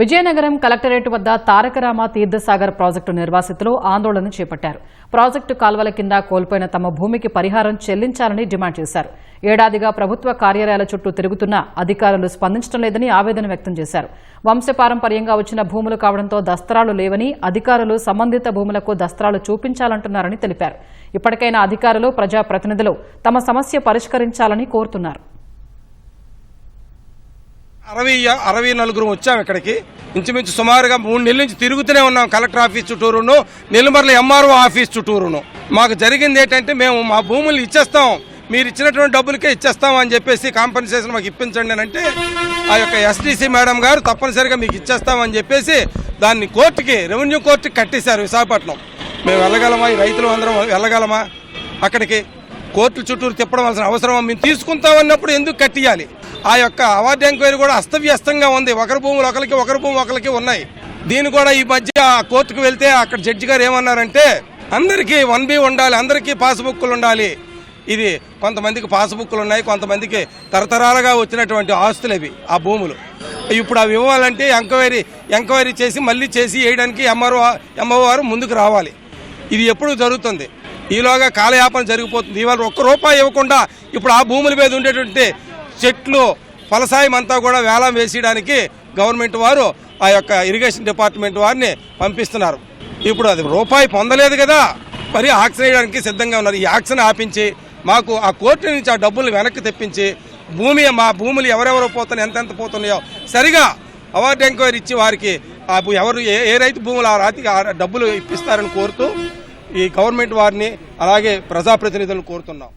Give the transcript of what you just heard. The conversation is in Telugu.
విజయనగరం కలెక్టరేట్ వద్ద తారకరామ తీర్థసాగర్ ప్రాజెక్టు నిర్వాసితులు ఆందోళన చేపట్టారు. ప్రాజెక్టు కాల్వల కింద కోల్పోయిన తమ భూమికి పరిహారం చెల్లించాలని డిమాండ్ చేశారు. ఏడాదిగా ప్రభుత్వ కార్యాలయాల చుట్టూ తిరుగుతున్నా అధికారులు స్పందించడం లేదని ఆవేదన వ్యక్తం చేశారు. వంశపారంపర్యంగా వచ్చిన భూములు కావడంతో దస్తరాలు లేవని అధికారులు సంబంధిత భూములకు దస్తరాలు చూపించాలంటున్నారని తెలిపారు. ఇప్పటికైనా అధికారులు ప్రజాప్రతినిధులు తమ సమస్య పరిష్కరించాలని కోరుతున్నారు. అరవై అరవై నలుగురు వచ్చాం ఇక్కడికి. ఇంచుమించు సుమారుగా మూడు నెలల నుంచి తిరుగుతూనే ఉన్నాం కలెక్టర్ ఆఫీస్ చుట్టూరును నెల్మర్ల ఎంఆర్ఓ ఆఫీస్ చుట్టూరును. మాకు జరిగింది ఏంటంటే మేము మా భూములు ఇచ్చేస్తాం. మీరు ఇచ్చినటువంటి డబ్బులకే ఇచ్చేస్తాం అని చెప్పేసి కాంపన్సేషన్ మాకు ఇప్పించండి అని అంటే ఆ యొక్క ఎస్డీసీ మేడం గారు తప్పనిసరిగా మీకు ఇచ్చేస్తామని చెప్పేసి దాన్ని కోర్టుకి రెవెన్యూ కోర్టుకి కట్టేశారు విశాఖపట్నం. మేము వెళ్ళగలమా? ఈ రైతులు అందరం వెళ్ళగలమా? అక్కడికి కోర్టు చుట్టూరు తిప్పడం వలసిన అవసరం మేము తీసుకుంటామన్నప్పుడు ఎందుకు కట్టియాలి? ఆ యొక్క అవార్డు ఎంక్వైరీ కూడా అస్తవ్యస్తంగా ఉంది. ఒకరి భూములు ఒకరికి ఒకరి భూములు ఒకరికి ఉన్నాయి. దీని కూడా ఈ మధ్య ఆ కోర్టుకు వెళ్తే అక్కడ జడ్జి గారు ఏమన్నారంటే అందరికీ వన్ బి ఉండాలి అందరికీ పాస్బుక్లు ఉండాలి. ఇది కొంతమందికి పాస్బుక్లు ఉన్నాయి కొంతమందికి తరతరాలుగా వచ్చినటువంటి ఆస్తులు అవి ఆ భూములు. ఇప్పుడు అవి ఇవ్వాలంటే ఎంక్వైరీ ఎంక్వైరీ చేసి మళ్ళీ చేసి వేయడానికి ఎంఆర్ఓ ఎంఓ వారు ముందుకు రావాలి. ఇది ఎప్పుడు జరుగుతుంది. ఈలోగా కాలయాపన జరిగిపోతుంది. ఇవాళ ఒక్క రూపాయి ఇవ్వకుండా ఇప్పుడు ఆ భూముల మీద ఉండేటువంటి చెట్లు ఫలసాయం అంతా కూడా వేలం వేసేయడానికి గవర్నమెంట్ వారు ఆ యొక్క ఇరిగేషన్ డిపార్ట్మెంట్ వారిని పంపిస్తున్నారు. ఇప్పుడు అది రూపాయి పొందలేదు కదా మరి యాక్షన్ వేయడానికి సిద్ధంగా ఉన్నారు. ఈ యాక్షన్ ఆపించి మాకు ఆ కోర్టు నుంచి ఆ డబ్బులు వెనక్కి తెప్పించి భూమి మా భూములు ఎవరెవరు పోతున్నాయి ఎంతెంత పోతున్నాయో సరిగా అవార్డు ఎంక్వైరీ ఇచ్చి వారికి ఆ ఎవరు ఏ ఏ రైతు భూములు ఆ రాతికి ఆ డబ్బులు ఇప్పిస్తారని కోరుతూ ఈ గవర్నమెంట్ వారిని అలాగే ప్రజాప్రతినిధులను కోరుతున్నాం.